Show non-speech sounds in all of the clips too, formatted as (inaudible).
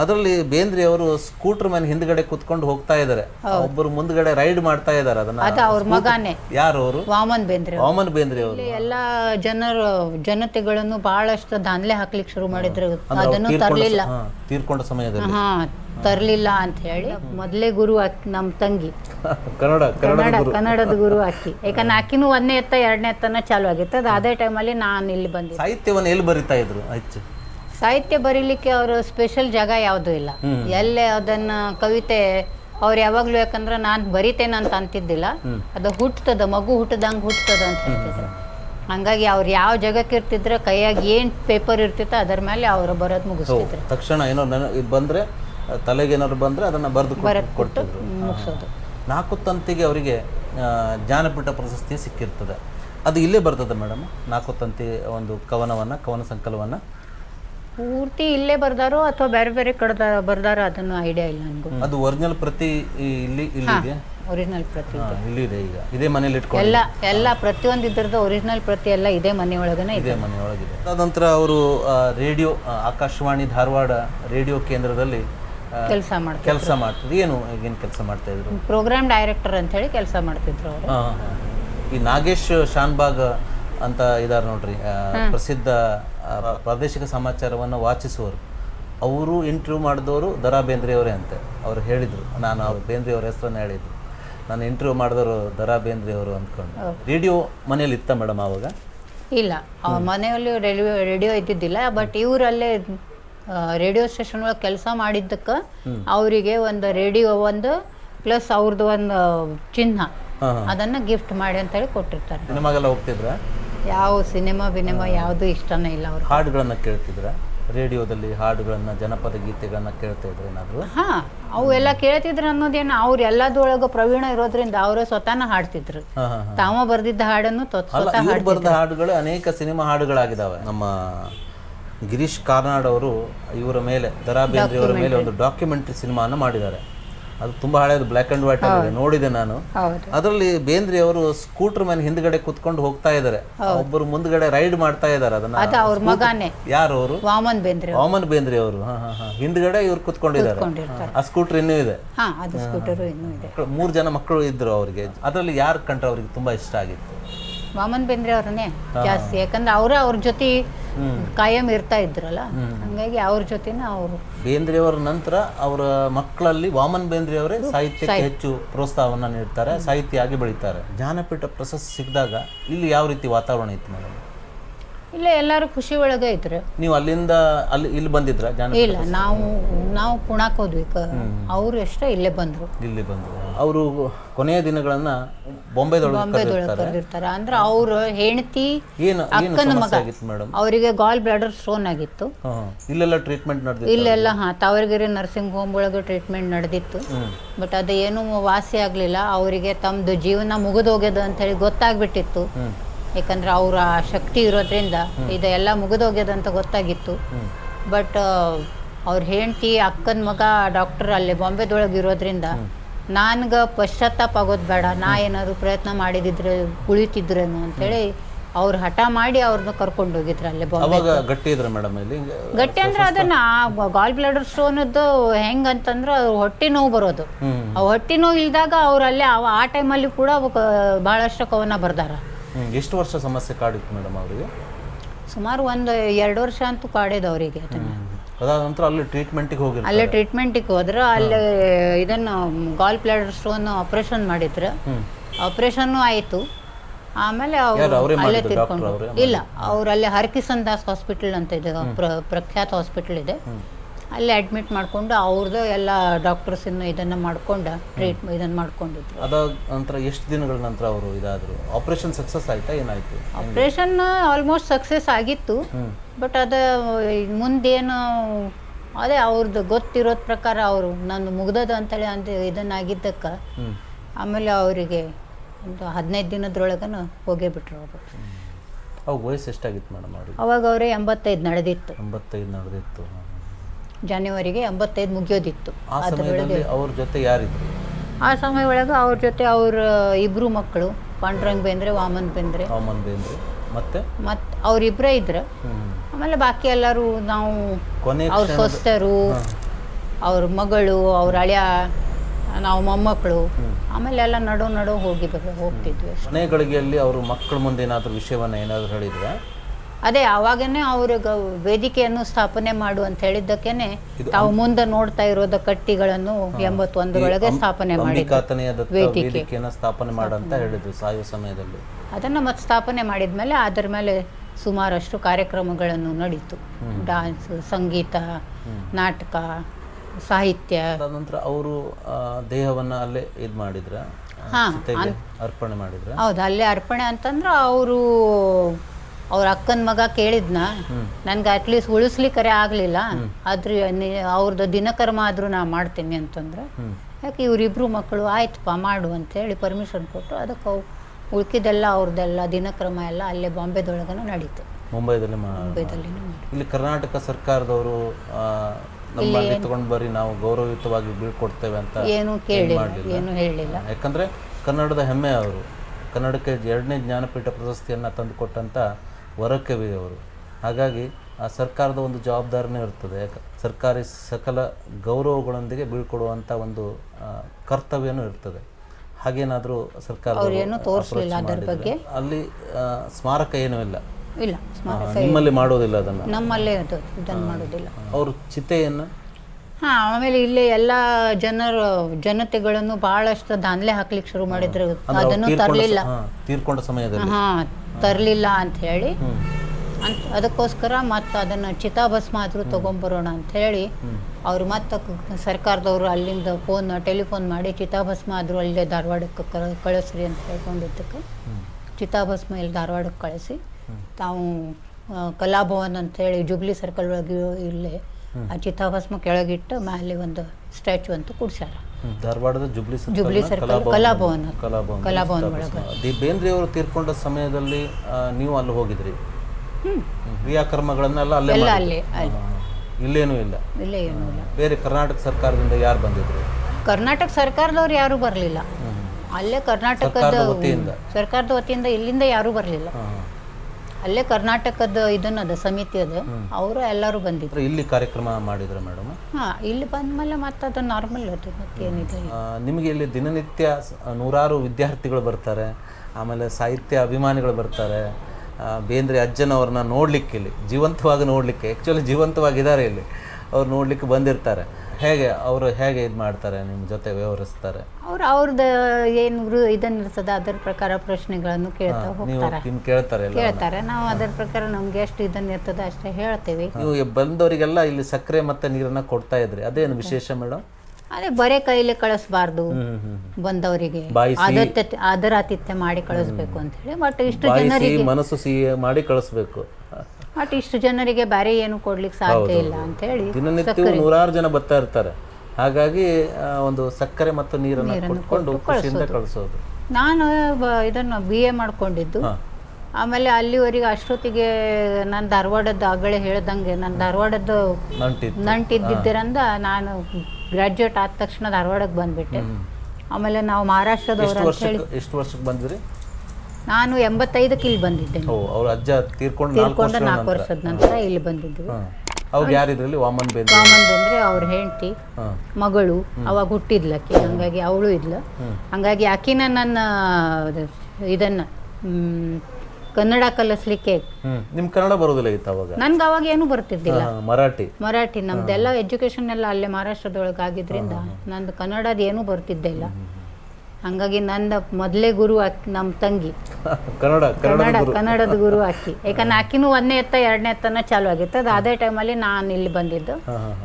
ಅದರಲ್ಲಿ ಬೇಂದ್ರಿ ಅವರು ಸ್ಕೂಟರ್ ಮೇಲೆ ಹಿಂದ್ಗಡೆ ಕುತ್ಕೊಂಡು ಹೋಗ್ತಾ ಇದಾರೆ ಒಬ್ಬರು ಮುಂದ್ಗಡೆ ರೈಡ್ ಮಾಡ್ತಾ ಇದಾರೆ ಅದನ್ನ ಅದು ಅವ್ರ ಮಗನೇ. ಯಾರು ಅವರು? ವಾಮನ್ ಬೇಂದ್ರೆ ವಾಮನ್ ಬೇಂದ್ರೆ ಅವರು. ಎಲ್ಲ ಜನರು ಜನತೆಗಳನ್ನು ಬಹಳಷ್ಟು ದಾನ್ಲೆ ಹಾಕ್ಲಿಕ್ಕೆ ಶುರು ಮಾಡಿದ್ರು. ಅದನ್ನು ತರಲಿಲ್ಲ. ತೀರ್ಕೊಂಡ ಸಮಯದಲ್ಲಿ. ಹಾ ತರ್ಲಿಲ್ಲ ಅಂತ ಹೇಳಿ ಮೊದಲೇ ಗುರು ಆಕಿ ನಮ್ಮ ತಂಗಿ. ಕನ್ನಡ ಕನ್ನಡ ಕನ್ನಡ ಕನ್ನಡದ ಗುರು ಆಕಿ. ಯಾಕಂದ್ರೆ ಆಕಿನೂ ಒಂದನೇ ಎತ್ತ ಎರಡನೇ ಎತ್ತನ ಚಾಲು ಆಗಿತ್ತು. ಅದು ಅದೇ ಟೈಮಲ್ಲಿ ನಾನು ಇಲ್ಲಿ ಬಂದಿದ್ದೆ. ಸಾಹಿತ್ಯವನ್ನು ಎಲ್ಲಿ ಬರಿತಾ ಇದ್ರು ಹೆಚ್ಚು ಸಾಹಿತ್ಯ ಬರೀಲಿಕ್ಕೆ ಅವರು ಸ್ಪೆಷಲ್ ಜಾಗ ಯಾವುದೂ ಇಲ್ಲ. ಎಲ್ಲೇ ಅದನ್ನ ಕವಿತೆ ಅವ್ರು ಯಾವಾಗಲೂ ಯಾಕಂದ್ರೆ ನಾನು ಬರಿತೇನೆ ಅಂತ ಅಂತಿದ್ದಿಲ್ಲ. ಅದು ಹುಟ್ತದ ಮಗು ಹುಟ್ಟದಂಗೆ ಹುಟ್ತದ ಅಂತ ಹೇಳ್ತಿದ್ರು ಹಂಗಾಗಿ ಅವ್ರು ಯಾವ ಜಾಗಕ್ಕೆ ಇರ್ತಿದ್ರೆ ಕೈಯಾಗಿ ಏನು ಪೇಪರ್ ಇರ್ತಿತ್ತೋ ಅದರ ಮೇಲೆ ಅವರು ಬರೋದು ಮುಗಿಸ್ತಿದ್ರು. ತಕ್ಷಣ ಏನೋ ಬಂದ್ರೆ ತಲೆಗೆ ಏನಾದ್ರು ಬಂದ್ರೆ ಅದನ್ನ ಬರೆದು ಕೊಟ್ಟು ಮುಗಿಸೋದು. ನಾಲ್ಕು ತಂತಿಗೆ ಅವರಿಗೆ ಜ್ಞಾನಪೀಠ ಪ್ರಶಸ್ತಿ ಸಿಕ್ಕಿರ್ತದೆ. ಅದು ಇಲ್ಲೇ ಬರ್ತದೆ ಮೇಡಮ್. ನಾಲ್ಕು ತಂತಿ ಒಂದು ಕವನವನ್ನ ಕವನ ಸಂಕಲವನ್ನ. ಪೂರ್ತಿ ಇಲ್ಲೇ ಬರ್ದಾರೋ ಅಥವಾ ಬೇರೆ ಬೇರೆ ಕಡೆ ಬರ್ದಾರೋ ಅದನ್ನು ಐಡಿಯಾ ಇಲ್ಲ ನನಗೂ. ಅದು ಒರಿಜಿನಲ್ ಪ್ರತಿ ಇಲ್ಲಿ ಇಲ್ಲಿದೆ ಒರಿಜಿನಲ್ ಪ್ರತಿ ಇಲ್ಲಿದೆ ಈಗ. ಇದೇ ಮನೇಲಿ ಇಟ್ಕೊಂಡು ಎಲ್ಲ ಎಲ್ಲ ಪ್ರತಿಯೊಂದು ಇದ್ರದ್ದು ಒರಿಜಿನಲ್ ಪ್ರತಿ ಎಲ್ಲ ಇದೇ ಮನೆ ಒಳಗನೆ ಇದೆ ಇದೇ ಮನೆಯೊಳಗಿದೆ. ಅದಾದ ಅವರು ರೇಡಿಯೋ ಆಕಾಶವಾಣಿ ಧಾರವಾಡ ರೇಡಿಯೋ ಕೇಂದ್ರದಲ್ಲಿ ಕೆಲಸ ಮಾಡ್ತಾರೆ ಕೆಲಸ ಮಾಡ್ತಿದ್ರು. ಏನು ಏನು ಕೆಲಸ ಮಾಡ್ತಾ ಇದ್ರು? ಪ್ರೋಗ್ರಾಮ್ ಡೈರೆಕ್ಟರ್ ಅಂತ ಹೇಳಿ ಕೆಲಸ ಮಾಡ್ತಿದ್ರು ಅವರು. ಈ ನಾಗೇಶ್ ಶಾನ್ಬಾಗ್ ಅಂತ ಇದಾರ ನೋಡ್ರಿ. ಪ್ರಸಿದ್ಧ ಪ್ರಾದೇಶಿಕ ಸಮಾಚಾರವನ್ನು ವಾಚಿಸುವರು ಅವರು ಇಂಟರ್ವ್ಯೂ ಮಾಡಿದವರು ದರಾ ಬೇಂದ್ರೆ ಅವರೇ ಅಂತೆ. ಅವ್ರು ಹೇಳಿದರು. ನಾನು ಅವ್ರ ಬೇಂದ್ರೆ ಅವ್ರ ಹೆಸರನ್ನ ಹೇಳಿದ್ರು ನಾನು ಇಂಟರ್ವ್ಯೂ ಮಾಡಿದವರು ದರಾ ಬೇಂದ್ರೆ ಅವರು ಅಂದ್ಕೊಂಡು. ರೇಡಿಯೋ ಮನೇಲಿ ಇತ್ತ ಮೇಡಮ್ ಆವಾಗ? ಇಲ್ಲ. ಮನೆಯಲ್ಲಿ ರೇಡಿಯೋ ರೇಡಿಯೋ ಇದ್ದಿದ್ದಿಲ್ಲ ಬಟ್ ಇವರಲ್ಲೇ ರೇಡಿಯೋ ಸ್ಟೇಷನ್ ಒಳಗೆ ಕೆಲಸ ಮಾಡಿದ್ದಕ್ಕೆ ಅವರಿಗೆ ಒಂದು ರೇಡಿಯೋ ಒಂದು ಪ್ಲಸ್ ಅವ್ರದ್ದು ಒಂದು ಚಿಹ್ನ. ಅದನ್ನು ಗಿಫ್ಟ್ ಮಾಡಿ ಅಂತ ಹೇಳಿ ಕೊಟ್ಟಿರ್ತಾರೆ. ನಿಮಗೆಲ್ಲ ಹೋಗ್ತಿದ್ರ? ಯಾವ ಸಿನಿಮಾ ಬಿನಿಮಾ ಯಾವುದು ಇಷ್ಟನೇ ಇಲ್ಲ ಅವರು ಹಾಡುಗಳನ್ನ ಕೇಳ್ತಿದ್ರ ರೇಡಿಯೋದಲ್ಲಿ ಹಾಡುಗಳನ್ನ ಜನಪದ ಗೀತೆಗಳನ್ನ ಕೇಳ್ತಾ ಇದ್ರು ಏನಾದ್ರು? ಹಾ ಅವು ಎಲ್ಲ ಕೇಳ್ತಿದ್ರು ಅನ್ನೋದೇನು ಅವ್ರು ಎಲ್ಲದೊಳಗ ಪ್ರವೀಣ ಇರೋದ್ರಿಂದ ಅವರೇ ಸ್ವತಃ ಹಾಡ್ತಿದ್ರು. ತಾವ ಬರ್ದಿದ್ದ ಹಾಡನ್ನು ಸ್ವತಃ ಬರೆದ ಹಾಡುಗಳು ಅನೇಕ ಸಿನಿಮಾ ಹಾಡುಗಳಾಗಿದ್ದಾವೆ ನಮ್ಮ ಗಿರೀಶ್ ಕಾರ್ನಾಡ್ ಅವರು ಇವರ ಮೇಲೆ ದರಾ ಬೇಂದ್ರೆ ಅವರ ಮೇಲೆ ಒಂದು ಡಾಕ್ಯುಮೆಂಟ್ರಿ ಸಿನಿಮಾನ ಮಾಡಿದ್ದಾರೆ. ಅದು ತುಂಬಾ ಹಳೆಯದು ಬ್ಲ್ಯಾಕ್ ಅಂಡ್ ವೈಟ್ ಅಲ್ಲಿ ನೋಡಿದೆ ನಾನು. ಅದರಲ್ಲಿ ಬೇಂದ್ರೆ ಅವರು ಸ್ಕೂಟರ್ ಮೇಲೆ ಹಿಂದ್ಗಡೆ ಕುತ್ಕೊಂಡು ಹೋಗ್ತಾ ಇದಾರೆ. ಒಬ್ಬರು ಮುಂದ್ಗಡೆ ರೈಡ್ ಮಾಡ್ತಾ ಇದಾರೆ ಅದನ್ನ. ಅದು ಅವ್ರ ಮಗನೇ. ಯಾರು ಅವರು? ವಾಮನ್ ಬೇಂದ್ರೆ ವಾಮನ್ ಬೇಂದ್ರೆ ಅವರು. ಹಿಂದ್ಗಡೆ ಇವ್ರು ಕುತ್ಕೊಂಡಿದ್ದಾರೆ. ಆ ಸ್ಕೂಟರ್ ಇನ್ನೂ ಇದೆ. ಹಾ ಅದು ಸ್ಕೂಟರು ಇನ್ನೂ ಇದೆ. ಮೂರು ಜನ ಮಕ್ಕಳು ಇದ್ರು ಅವರಿಗೆ. ಅದರಲ್ಲಿ ಯಾರು ಕಂಡ್ರೆ ಅವ್ರಿಗೆ ತುಂಬಾ ಇಷ್ಟ ಆಗಿತ್ತು? ವಾಮನ್ ಬೇಂದ್ರೆ ಅವ್ರನ್ನೇ ಜಾಸ್ತಿ. ಯಾಕಂದ್ರೆ ಅವರೇ ಅವ್ರ ಜೊತೆ ಕಾಯಂ ಇರ್ತಾ ಇದ್ರಲ್ಲ ಹಂಗಾಗಿ ಅವ್ರ ಜೊತೆನ ಅವರು. ಬೇಂದ್ರೆ ಅವರ ನಂತರ ಅವರ ಮಕ್ಕಳಲ್ಲಿ ವಾಮನ್ ಬೇಂದ್ರೆ ಅವರೇ ಸಾಹಿತ್ಯಕ್ಕೆ ಹೆಚ್ಚು ಪ್ರೋತ್ಸಾಹವನ್ನ ನೀಡ್ತಾರೆ ಸಾಹಿತ್ಯ ಆಗಿ ಬೆಳೀತಾರೆ. ಜ್ಞಾನಪೀಠ ಪ್ರಶಸ್ತಿ ಸಿಕ್ಕಿದಾಗ ಇಲ್ಲಿ ಯಾವ ರೀತಿ ವಾತಾವರಣ ಇತ್ತು ಮೇಡಮ್? ಇಲ್ಲ ಎಲ್ಲರೂ ಖುಷಿ ಒಳಗೆ ಇದ್ರು ನೀವು ಅಲ್ಲಿಂದ ಅಲ್ಲಿ ಇಲ್ಲಿ ಬಂದಿದ್ರ ಇಲ್ಲ ನಾವು ನಾವು ಪುಣಾಕ್ ಹೋದ್ವಿ ಅವರು ಎಷ್ಟೋ ಇಲ್ಲೇ ಬಂದ್ರು. ಇಲ್ಲಿ ಬಂದ್ರು. ಅವರು ಕೊನೆಯ ದಿನಗಳನ್ನ ಬೊಂಬೆದೊಳಗೆ ಬಾಂಬೆದೊಳಗೆ ಕರೆದಿರ್ತಾರೆ. ಅಂದ್ರೆ ಅವ್ರ ಹೆಂಡತಿ ಅಕ್ಕನ ಮಗ. ಅವರಿಗೆ ಗಾಲ್ ಬ್ಲಾಡರ್ ಸ್ಟೋನ್ ಆಗಿತ್ತು. ಇಲ್ಲೆಲ್ಲ ಟ್ರೀಟ್ಮೆಂಟ್ ನಡೆದಿತ್ತು ಇಲ್ಲೆಲ್ಲ ಹಾ ತಾವರಗೆರೆ ನರ್ಸಿಂಗ್ ಹೋಮ್ ಒಳಗೆ ಟ್ರೀಟ್ಮೆಂಟ್ ನಡೆದಿತ್ತು. ಬಟ್ ಅದು ಏನೂ ವಾಸಿ ಆಗಲಿಲ್ಲ. ಅವರಿಗೆ ತಮ್ಮದು ಜೀವನ ಮುಗಿದೋಗ್ಯದ ಅಂತ ಹೇಳಿ ಗೊತ್ತಾಗ್ಬಿಟ್ಟಿತ್ತು. ಯಾಕಂದ್ರೆ ಅವರ ಶಕ್ತಿ ಇರೋದ್ರಿಂದ ಇದೆಲ್ಲ ಮುಗಿದೋಗ್ಯದಂತ ಗೊತ್ತಾಗಿತ್ತು. ಬಟ್ ಅವ್ರ ಹೆಂಡತಿ ಅಕ್ಕನ ಮಗ ಡಾಕ್ಟರ್ ಅಲ್ಲಿ ಬಾಂಬೆದೊಳಗೆ ಇರೋದ್ರಿಂದ ನನ್ಗೆ ಪಶ್ಚಾತ್ತಾಪ ಆಗೋದು ಬೇಡ. ನಾ ಏನಾದ್ರು ಪ್ರಯತ್ನ ಮಾಡಿದಿದ್ರೆ ಉಳಿತಿದ್ರೇನು ಅಂತೇಳಿ ಅವ್ರು ಹಠ ಮಾಡಿ ಅವ್ರನ್ನ ಕರ್ಕೊಂಡು ಹೋಗಿದ್ರು ಅಲ್ಲಿ ಬಾಂಬೆ ಗಟ್ಟಿ ಇದ್ರ ಮೇಡಮ್ ಇಲ್ಲಿ? ಗಟ್ಟಿ ಅಂದ್ರೆ ಅದನ್ನ ಗಾಲ್ ಬ್ಲಾಡರ್ ಸ್ಟೋನದ್ದು ಹೆಂಗಂತಂದ್ರೆ ಹೊಟ್ಟೆ ನೋವು ಬರೋದು. ಆ ಹೊಟ್ಟೆ ನೋವು ಇಲ್ದಾಗ ಅವ್ರು ಅಲ್ಲೇ ಅವ ಆ ಟೈಮಲ್ಲಿ ಕೂಡ ಬಹಳಷ್ಟು ಕವನ ಬರ್ದಾರ. ಎಷ್ಟು ವರ್ಷ ಸಮಸ್ಯೆ ಕಾಡಿತ್ತು ಮೇಡಮ್ ಅವರಿಗೆ? ಸುಮಾರು ಒಂದು ಎರಡು ವರ್ಷ ಅಂತೂ ಕಾಡಿದ ಅವರಿಗೆ ಅದಾದ ನಂತರ ಅಲ್ಲಿ ಟ್ರೀಟ್ಮೆಂಟಿಗೆ ಹೋಗಿ ಅಲ್ಲೇ ಟ್ರೀಟ್ಮೆಂಟಿಗೆ ಹೋದ್ರೆ ಅಲ್ಲಿ ಇದನ್ನು ಗಾಲ್ ಬ್ಲಾಡರ್ ಸ್ಟೋನ್ ಆಪರೇಷನ್ ಮಾಡಿದ್ರು. ಆಪರೇಷನ್ನು ಆಯಿತು. ಆಮೇಲೆ ಅವರು ಅಲ್ಲೇ ತಿರ್ಕೊಂಡು ಅವರೇ ಇಲ್ಲ ಅವರಲ್ಲಿ ಅಲ್ಲೇ ಹರ್ಕಿಸನ್ ದಾಸ್ ಹಾಸ್ಪಿಟಲ್ ಅಂತ ಇದೆ ಪ್ರಖ್ಯಾತ ಹಾಸ್ಪಿಟಲ್ ಇದೆ. ಅಲ್ಲಿ ಅಡ್ಮಿಟ್ ಮಾಡ್ಕೊಂಡು ಅವ್ರದ್ದು ಎಲ್ಲ ಡಾಕ್ಟರ್ಸ್ ಇನ್ನು ಇದನ್ನ ಮಾಡ್ಕೊಂಡು ಟ್ರೀಟ್ ಇದನ್ನು ಮಾಡ್ಕೊಂಡಿದ್ರು. ಅದಾದ ನಂತರ ಎಷ್ಟು ದಿನಗಳ ನಂತರ ಅವರು ಇದಾದರು? ಆಪರೇಷನ್ ಸಕ್ಸಸ್ ಆಯ್ತಾ ಏನಾಯಿತು? ಆಪ್ರೇಷನ್ ಆಲ್ಮೋಸ್ಟ್ ಸಕ್ಸಸ್ ಆಗಿತ್ತು. ಬಟ್ ಅದು ಮುಂದೇನು ಅದೇ ಅವ್ರದ್ದು ಗೊತ್ತಿರೋದ್ ಪ್ರಕಾರ ಅವರು ನಾನು ಮುಗ್ದದ ಅಂತೇಳಿ ಅಂತ ಇದನ್ನಾಗಿದ್ದಕ್ಕೆ ಆಮೇಲೆ ಅವರಿಗೆ ಒಂದು ಹದಿನೈದು ದಿನದೊಳಗನು ಹೋಗೇ ಬಿಟ್ರು ಅವರು. ಅವಾಗ ವಯಸ್ಸು ಎಷ್ಟಾಗಿತ್ತು ಮೇಡಮ್ ಅವ್ರಿಗೆ? ಅವಾಗ ಅವರೇ ಎಂಬತ್ತೈದು ನಡೆದಿತ್ತು. ಎಂಬತ್ತೈದು ನಡೆದಿತ್ತು. ಜಾನ್ವರಿಗೆ ಎಂಬತ್ತೈದು ಮುಗಿಯೋದಿತ್ತು. ಅವ್ರ ಜೊತೆ ಯಾರಿದ್ರು? ಆ ಸಮಯ ಒಳಗೆ ಅವ್ರ ಜೊತೆ ಅವ್ರ ಇಬ್ರು ಮಕ್ಕಳು ಪಾಂಡ್ರಂಗ್ ಬೇಂದ್ರೆ ವಾಮನ್ ಬೇಂದ್ರೆ. ವಾಮನ್ ಬೇಂದ್ರೆ. ಮತ್ತೆ? ಮತ್ತೆ ಅವರಿಬ್ಬರೇ ಇದ್ರು. ಆಮೇಲೆ ಬಾಕಿ ಎಲ್ಲರೂ ನಾವು ಅವ್ರ ಸೊಸ್ತರು ಅವ್ರ ಮಗಳು ಅವ್ರ ಅಳಿಯ ನಾವು ಮೊಮ್ಮಕ್ಕಳು. ಆಮೇಲೆ ಎಲ್ಲ ನಡು ನಡು ಹೋಗಿ ಹೋಗ್ತಿದ್ವಿ. ಕೊನೆ ಗಳಿಗೆಯಲ್ಲಿ ಅವರು ಮಕ್ಕಳ ಮುಂದೆ ಏನಾದರೂ ವಿಷಯವನ್ನು ಏನಾದರೂ ಹೇಳಿದ್ರೆ? ಅದೇ ಅವಾಗನೇ ಅವ್ರಿಗೆ ವೇದಿಕೆಯನ್ನು ಸ್ಥಾಪನೆ ಮಾಡು ಅಂತ ಹೇಳಿದ್ದಕ್ಕೇನೆ ತಾವು ಮುಂದೆ ನೋಡ್ತಾ ಇರೋದ ಕಟ್ಟಿಗಳನ್ನು ಎಂಬತ್ತೊಂದರೊಳಗೆ ಸ್ಥಾಪನೆ ದತ್ತ ವೇದಿಕೆಯನ್ನು ಸ್ಥಾಪನೆ ಮಾಡಂತ ಹೇಳಿದ್ರು ಸಾಯುವ ಸಮಯದಲ್ಲಿ. ಅದನ್ನು ಮತ್ತೆ ಸ್ಥಾಪನೆ ಮಾಡಿದ್ಮೇಲೆ ಅದರ ಮೇಲೆ ಸುಮಾರಷ್ಟು ಕಾರ್ಯಕ್ರಮಗಳನ್ನು ನಡೀತು. ಡಾನ್ಸ್ ಸಂಗೀತ ನಾಟಕ ಸಾಹಿತ್ಯ. ನಂತರ ಅವರು ದೇಹವನ್ನ ಅಲ್ಲೇ ಇದು ಮಾಡಿದ್ರ ಹಾ, ಅರ್ಪಣೆ ಮಾಡಿದ್ರ? ಹೌದು ಅಲ್ಲೇ ಅರ್ಪಣೆ ಅಂತಂದ್ರೆ ಅವರು ಅವ್ರ ಅಕ್ಕನ ಮಗ ಕೇಳಿದ್ನ ನನ್ಗೆ ಅಟ್ಲೀಸ್ಟ್ ಉಳಿಸ್ಲಿಕ್ಕರೆ ಆಗಲಿಲ್ಲ ಆದ್ರೆ ಅವ್ರದ್ದು ದಿನಕರ್ಮ ಆದ್ರೂ ನಾ ಮಾಡ್ತೀನಿ ಅಂತಂದ್ರೆ ಯಾಕೆ ಇವರಿಬ್ರು ಮಕ್ಕಳು ಆಯ್ತಪ್ಪ ಮಾಡು ಅಂತ ಹೇಳಿ ಪರ್ಮಿಷನ್ ಕೊಟ್ಟು ಅದಕ್ಕೆ ಅವು ಉಳ್ಕಿದೆಲ್ಲ ಅವ್ರದ್ದೆಲ್ಲ ದಿನಕ್ರಮ ಎಲ್ಲ ಅಲ್ಲೇ ಬಾಂಬೆದೊಳಗನ ನಡೀತು. ಮುಂಬೈದಲ್ಲಿ ಮುಂಬೈದಲ್ಲಿ ಇಲ್ಲಿ ಕರ್ನಾಟಕ ಸರ್ಕಾರದವರು ನಮ್ಮಲ್ಲಿ ತಗೊಂಡು ಬರ್ರಿ ನಾವು ಗೌರವಯುತವಾಗಿ ಬೀಳ್ಕೊಡ್ತೇವೆ ಅಂತ ಏನು ಕೇಳಿ ಏನು ಹೇಳಿಲ್ಲ. ಯಾಕಂದ್ರೆ ಕನ್ನಡದ ಹೆಮ್ಮೆ ಅವರು ಕನ್ನಡಕ್ಕೆ ಎರಡನೇ ಜ್ಞಾನಪೀಠ ಪ್ರಶಸ್ತಿಯನ್ನ ತಂದುಕೊಟ್ಟಂಥ ವರಕವಿ ಅವರು. ಹಾಗಾಗಿ ಆ ಸರ್ಕಾರದ ಒಂದು ಜವಾಬ್ದಾರಿನೂ ಇರ್ತದೆ. ಸರ್ಕಾರಿ ಸಕಲ ಗೌರವಗಳೊಂದಿಗೆ ಬೀಳ್ಕೊಡುವಂಥ ಒಂದು ಕರ್ತವ್ಯನೂ ಇರ್ತದೆ. ಹಾಗೇನಾದರೂ ಸರ್ಕಾರ ಅಲ್ಲಿ ಸ್ಮಾರಕ ಏನೂ ಇಲ್ಲ. ಇಲ್ಲ ಸ್ಮಾರಕ ನಿಮ್ಮಲ್ಲಿ ಮಾಡೋದಿಲ್ಲ ಅದನ್ನು? ನಮ್ಮಲ್ಲೇ ಇದನ್ನು ಮಾಡೋದಿಲ್ಲ. ಅವರು ಚಿತೆಯನ್ನು? ಹಾಂ ಆಮೇಲೆ ಇಲ್ಲಿ ಎಲ್ಲ ಜನರು ಜನತೆಗಳನ್ನು ಬಹಳಷ್ಟು ದಾನ್ಲೆ ಹಾಕ್ಲಿಕ್ಕೆ ಶುರು ಮಾಡಿದ್ರು. ಅದನ್ನು ತರಲಿಲ್ಲ. ತೀರ್ಕೊಂಡ ಸಮಯದಲ್ಲಿ. ಹಾ ತರಲಿಲ್ಲ ಅಂತ ಹೇಳಿ ಅಂತ ಅದಕ್ಕೋಸ್ಕರ ಮತ್ತೆ ಅದನ್ನು ಚಿತಾಭಸ್ಮ ಆದರೂ ತೊಗೊಂಬರೋಣ ಅಂತ ಹೇಳಿ ಅವರು ಮತ್ತೆ ಸರ್ಕಾರದವರು ಅಲ್ಲಿಂದ ಫೋನ್ ಟೆಲಿಫೋನ್ ಮಾಡಿ ಚಿತಾಭಸ್ಮ ಆದರೂ ಅಲ್ಲೇ ಧಾರವಾಡಕ್ಕೆ ಕಳಿಸ್ರಿ ಅಂತ ಹೇಳ್ಕೊಂಡಿದ್ದಕ್ಕೆ ಚಿತಾಭಸ್ಮ ಇಲ್ಲಿ ಧಾರವಾಡಕ್ಕೆ ಕಳಿಸಿ ತಾವು ಕಲಾಭವನ್ ಅಂತ ಹೇಳಿ ಜುಬ್ಲಿ ಸರ್ಕಲ್ ಒಳಗೆ ಇಲ್ಲೇ ಆ ಚಿತಾಭಸ್ಮ ಕೆಳಗಿಟ್ಟು ಮ್ಯಾಲೆ ಒಂದು ಸ್ಟ್ಯಾಚು ಅಂತ ಕೂಡ್ಸ್ಯಾರ. ಧಾರವಾಡದ jubilee jubilee circle Kalabhavan- Kalabhavan Kalabhavan Kalabhavan the Bendre ಅವರು ತೀರ್ಕೊಂಡ ಸಮಯದಲ್ಲಿ ನೀವು ಅಲ್ಲಿ ಹೋಗಿದ್ರಿ. ಕ್ರಿಯಾಕರ್ಮಗಳನ್ನೆಲ್ಲ ಅಲ್ಲೇ. ಅಲ್ಲಿ. ಇಲ್ಲೇನೂ ಇಲ್ಲ. ಇಲ್ಲೇ ಏನೂ ಇಲ್ಲ. ಬೇರೆ ಕರ್ನಾಟಕ ಸರ್ಕಾರದಿಂದ ಯಾರು ಬಂದಿದ್ರು? ಕರ್ನಾಟಕ ಸರ್ಕಾರದವ್ರು ಯಾರು ಬರಲಿಲ್ಲ. ಅಲ್ಲೇ ಕರ್ನಾಟಕದ ಸರ್ಕಾರದ ವತಿಯಿಂದ? ಸರ್ಕಾರದ ವತಿಯಿಂದ ಇಲ್ಲಿಂದ ಯಾರು ಬರಲಿಲ್ಲ. ಅಲ್ಲೇ ಕರ್ನಾಟಕದ ಇದನ್ನ ಅದ ಸಮಿತಿ ಅದ. ಅವರು ಎಲ್ಲರೂ ಬಂದಿದ್ರು. ಇಲ್ಲಿ ಕಾರ್ಯಕ್ರಮ ಮಾಡಿದ್ರು ಮೇಡಮ್? ಹಾ ಇಲ್ಲಿ ಬಂದ್ಮೇಲೆ ಮತ್ತೆ ಅದು ನಾರ್ಮಲ್ ಅದು ಮತ್ತೇನಿದೆ ನಿಮಗೆ ಇಲ್ಲಿ ದಿನನಿತ್ಯ ನೂರಾರು ವಿದ್ಯಾರ್ಥಿಗಳು ಬರ್ತಾರೆ ಆಮೇಲೆ ಸಾಹಿತ್ಯ ಅಭಿಮಾನಿಗಳು ಬರ್ತಾರೆ ಬೇಂದ್ರೆ ಅಜ್ಜನವ್ರನ್ನ ನೋಡ್ಲಿಕ್ಕೆ ಇಲ್ಲಿ ಜೀವಂತವಾಗಿ ನೋಡಲಿಕ್ಕೆ ಆ್ಯಕ್ಚುಲಿ ಜೀವಂತವಾಗಿದ್ದಾರೆ ಇಲ್ಲಿ. ಅವ್ರು ನೋಡ್ಲಿಕ್ಕೆ ಬಂದಿರ್ತಾರೆ. ಹೇಗೆ ಅವರು ಹೇಗೆ ಇದು ಮಾಡ್ತಾರೆ ನಿಮ್ಮ ಜೊತೆ ವ್ಯವಹರಿಸ್ತಾರೆ? ಅವ್ರು ಅವ್ರದ್ದು ಏನು ಇದನ್ನ ಇರ್ತದೆ ಅದರ ಪ್ರಕಾರ ಪ್ರಶ್ನೆಗಳನ್ನು ಕೇಳ್ತಾ ನೀವು ಹೋಗ್ತಾರೆ. ನಿಮ್ ಕೇಳ್ತಾರೆ ಎಲ್ಲ ಕೇಳ್ತಾರೆ. ನಾವು ಅದರ ಪ್ರಕಾರ ನಮ್ಗೆ ಎಷ್ಟು ಇದನ್ನ ಇರ್ತದೆ ಅಷ್ಟೇ ಹೇಳ್ತೇವೆ. ನೀವು ಬಂದವರಿಗೆಲ್ಲ ಇಲ್ಲಿ ಸಕ್ಕರೆ ಮತ್ತೆ ನೀರನ್ನ ಕೊಡ್ತಾ ಇದ್ರಿ. ಅದೇನು ವಿಶೇಷ ಮೇಡಮ್ ಅದೇ ಬರೇ ಕೈಲಿ ಕಳಿಸ್ಬಾರ್ದು ಬಂದವರಿಗೆ. ಅದರ ಆದರಾತಿಥ್ಯ ಮಾಡಿ ಕಳಿಸ್ಬೇಕು ಅಂತ ಹೇಳಿ ಬಟ್ ಇಷ್ಟು ಬಾಯಿ ಜನರಿಗೆ ಮನಸ್ಸು ಸಿಹಿ ಮಾಡಿ ಕಳಿಸ್ಬೇಕು. ಬಟ್ ಇಷ್ಟು ಜನರಿಗೆ ಬೇರೆ ಏನು ಕೊಡ್ಲಿಕ್ಕೆ ಸಾಧ್ಯ ಇಲ್ಲ ಅಂತ ಹೇಳಿ ದಿನನಿತ್ಯ ನೂರಾರು ಜನ ಬರ್ತಾ ಇರ್ತಾರೆ. ಹಾಗಾಗಿ ಒಂದು ಸಕ್ಕರೆ ಮತ್ತು ನೀರನ್ನು ಕೊಟ್ಕೊಂಡು ಖುಷಿಯಿಂದ ಕಳಿಸೋದು. ನಾನು ಇದನ್ನು ಬಿ ಎ ಮಾಡ್ಕೊಂಡಿದ್ದು. ಆಮೇಲೆ ಅಲ್ಲಿವರೆಗೆ ಅಷ್ಟೊತ್ತಿಗೆ ನಾನು ಧಾರವಾಡದ ಆಗಲೇ ಹೇಳ್ದಂಗೆ ನಾನು ಧಾರವಾಡದ ನಂಟಿದ್ದಿದ್ದಿರಂದ ನಾನು ಗ್ರಾಜ್ಯುಯೇಟ್ ಆದ ತಕ್ಷಣ ಧಾರವಾಡಕ್ಕೆ ಬಂದ್ಬಿಟ್ಟೆ. ಆಮೇಲೆ ನಾವು ಮಹಾರಾಷ್ಟ್ರದವರು ಅಂತ ಹೇಳಿ ಎಷ್ಟು ವರ್ಷಕ್ಕೆ ಬಂದ್ರಿ ನಾನು ಎಂಬತ್ತೈದಕ್ಕೆ ಇಲ್ಲಿ ಬಂದಿದ್ದೆ. ಓ ಅವ್ರ ಅಜ್ಜ ತೀರ್ಕೊಂಡು ನಾಲ್ಕು ತೀರ್ಕೊಂಡು ವರ್ಷ ನಾಲ್ಕು ವರ್ಷದ ನಂತರ ಇಲ್ಲಿ ಬಂದಿದ್ವಿ ಹಾಂ. ಅವಾಗ ಯಾರಿದ್ರಲ್ಲಿ? ವಾಮನ್ ಬೇಂದ್ರೆ? ಕಾಮನ್ ಬೇಂದ್ರೆ ಅವ್ರ ಹೆಂಡತಿ ಹಾಂ. ಮಗಳು ಅವಾಗ ಹುಟ್ಟಿದ್ಲಕ್ಕೆ ಹಂಗಾಗಿ ಅವಳು ಇದ್ಲ. ಹಂಗಾಗಿ ಆಕಿನ ನನ್ನ ಇದನ್ನ ಕನ್ನಡ ಕಲಿಸ್ಲಿಕ್ಕೆ. ಹ್ಮ್. ನಿಮ್ ಕನ್ನಡ ಬರೋದಿಲ್ಲ ಇತ್ತು ಅವಾಗ? ನನ್ಗೆ ಅವಾಗ ಏನು ಬರ್ತಿದ್ದಿಲ್ಲ. ಹಾ, ಮರಾಠಿ. ಮರಾಠಿ. ನಮ್ದೆಲ್ಲ ಎಜುಕೇಶನ್ ಎಲ್ಲ ಅಲ್ಲೇ ಮಹಾರಾಷ್ಟ್ರದೊಳಗೆ ಆಗಿದ್ರಿಂದ ನಂದು ಕನ್ನಡದ ಏನೂ ಬರ್ತಿದ್ದೇ ಇಲ್ಲ. ಹಂಗಾಗಿ ನನ್ನ ಮೊದಲೇ ಗುರು ಆಕಿ ನಮ್ಮ ತಂಗಿ. (laughs) ಕನ್ನಡ ಕನ್ನಡ ಕನ್ನಡ ಕನ್ನಡದ ಗುರು ಆಕಿ. (laughs) ಯಾಕಂದ್ರೆ ಆಕಿನೂ ಒಂದನೇ ಎತ್ತ ಎರಡನೇ ಎತ್ತನ ಚಾಲು ಆಗಿತ್ತು. ಅದು ಅದೇ ಟೈಮಲ್ಲಿ ನಾನು ಇಲ್ಲಿ ಬಂದಿದ್ದು.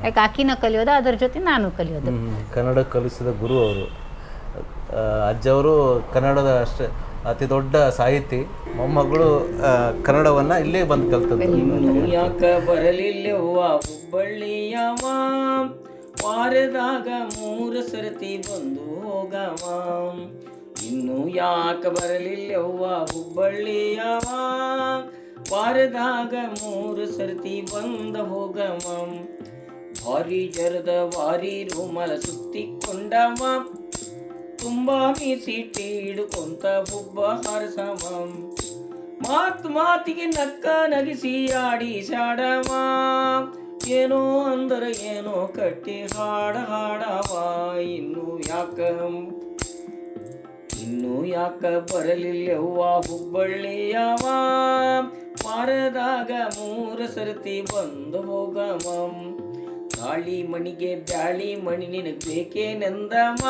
ಯಾಕೆ ಆಕಿನ ಕಲಿಯೋದು ಅದ್ರ ಜೊತೆ ನಾನು ಕಲಿಯೋದು. ಕನ್ನಡ ಕಲಿಸಿದ ಗುರು ಅವರು. ಅಜ್ಜವರು ಕನ್ನಡದ ಅಷ್ಟೇ ಅತಿ ದೊಡ್ಡ ಸಾಹಿತಿ. ಮೊಮ್ಮಗಳು ಕನ್ನಡವನ್ನ ಇಲ್ಲೇ ಬಂದು ಕಲ್ತದ್ದು. ಯಾಕ ಬರಲಿಲ್ಲವ್ವ ಹುಬ್ಬಳ್ಳಿಯವ ವಾರದಾಗ ಮೂರು ಸರ್ತಿ ಬಂದು ಹೋಗವ ಇನ್ನು ಯಾಕ ಬರಲಿಲ್ಲವ್ವ ಹುಬ್ಬಳ್ಳಿಯವ ವಾರದಾಗ ಮೂರು ಸರ್ತಿ ಬಂದ ಹೋಗವ ಭಾರಿ ಜರದ ವಾರಿ ರೂಮಲ ಸುತ್ತಿಕೊಂಡವ ತುಂಬಾ ಮೀಸಿಟ್ಟಿ ಹಿಡ್ಕೊಂತ ಹುಬ್ಬ ಹಾರಸವ ಮಾತ್ ಮಾತಿಗೆ ನಕ್ಕ ನಗಿಸಿ ಆಡಿ ಶಾಡವ ಏನೋ ಅಂದರ ಏನೋ ಕಟ್ಟಿ ಹಾಡ ಹಾಡವ, ಇನ್ನು ಯಾಕ ಇನ್ನು ಯಾಕ ಬರಲಿಲ್ಲವ್ವ ಹುಬ್ಬಳ್ಳಿಯವ? ವಾರದಾಗ ಮೂರ ಸರ್ತಿ ಬಂದು ಹೋಗವ. ತಾಳಿ ಮಣಿಗೆ ಬ್ಯಾಳಿ ಮಣಿ ನಿನಗ್ ಬೇಕೇನೆಂದಮ್ಮ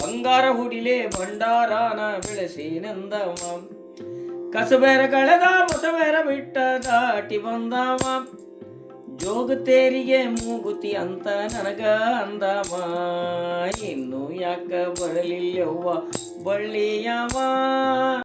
ಬಂಗಾರ ಹುಡಿಲೆ ಭಂಡಾರಾನ ನಂದಮ್ಮ ಕಸಬೇರ ಕಳೆದ ಮೊಸಬೇರ ಬಿಟ್ಟ ದಾಟಿ ಬಂದವ. ಜೋಗ ತೇರಿಗೆ ಮೂಗುತಿ ಅಂತ ನನಗ ಅಂದವ. ಇನ್ನು ಯಾಕ ಬರಲಿಲ್ಲವ್ವ ಬಳ್ಳಿಯವ